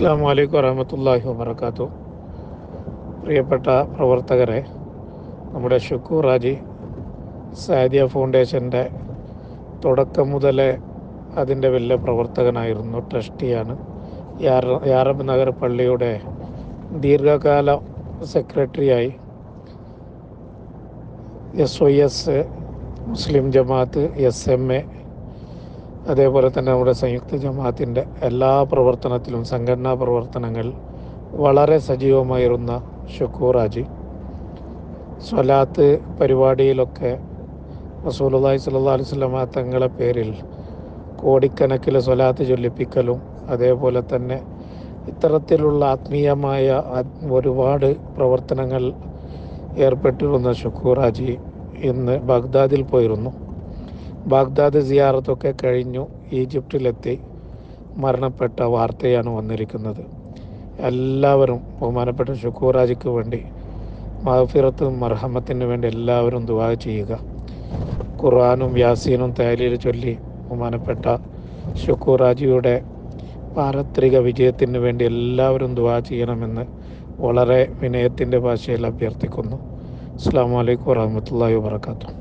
അസ്സാം വലൈക്കും വറഹമത്തല്ലാഹി വബർക്കാത്തു പ്രിയപ്പെട്ട പ്രവർത്തകരെ നമ്മുടെ ഷുക്കൂർ ഹാജി സാദിയ ഫൗണ്ടേഷന്റെ തുടക്കം മുതലേ അതിന്റെ വലിയ പ്രവർത്തകനായിരുന്നു ട്രസ്റ്റിയാണ്. യാറ- യാറബ് നഗർ പള്ളിയുടെ ദീർഘകാല സെക്രട്ടറിയായി S O S Muslim Jamaat S M A അതേപോലെ തന്നെ നമ്മുടെ സംയുക്ത ജമാഅത്തിന്റെ എല്ലാ പ്രവർത്തനത്തിലും സംഘടനാ പ്രവർത്തനങ്ങൾ വളരെ സജീവമായിരുന്ന ഷുക്കൂർ ഹാജി സ്വലാത്ത് പരിപാടിയിലൊക്കെ റസൂലുള്ളാഹി സ്വല്ലല്ലാഹു അലൈഹി വസല്ലമ തങ്ങളെ പേരിൽ കോടിക്കണക്കിൽ സ്വലാത്ത് ചൊല്ലിപ്പിക്കലും അതേപോലെ തന്നെ ഇത്തരത്തിലുള്ള ആത്മീയമായ ഒരുപാട് പ്രവർത്തനങ്ങൾ ഏർപ്പെട്ടിരുന്ന ഷുക്കൂർ ഹാജി ഇന്ന് ബഗ്ദാദിൽ പോയിരുന്നു. ബാഗ്ദാദ് സിയാറത്തൊക്കെ കഴിഞ്ഞു ഈജിപ്തിലെത്തി മരണപ്പെട്ട വാർത്തയാണ് വന്നിരിക്കുന്നത്. എല്ലാവരും ബഹുമാനപ്പെട്ട ഷുക്കൂറാജിക്ക് വേണ്ടി മഹഫിറത്തും മർഹമത്തിന് വേണ്ടി എല്ലാവരും ദുവാ ചെയ്യുക. ഖുർആാനും യാസീനും തേലിയിൽ ചൊല്ലി ബഹുമാനപ്പെട്ട ഷുക്കൂറാജിയുടെ പാരത്രിക വിജയത്തിന് വേണ്ടി എല്ലാവരും ദുവാ ചെയ്യണമെന്ന് വളരെ വിനയത്തിന്റെ ഭാഷയിൽ അഭ്യർത്ഥിക്കുന്നു. അസ്സാം വലൈക്കും വാഹമത്തല്ലാ വാബർക്കാത്തു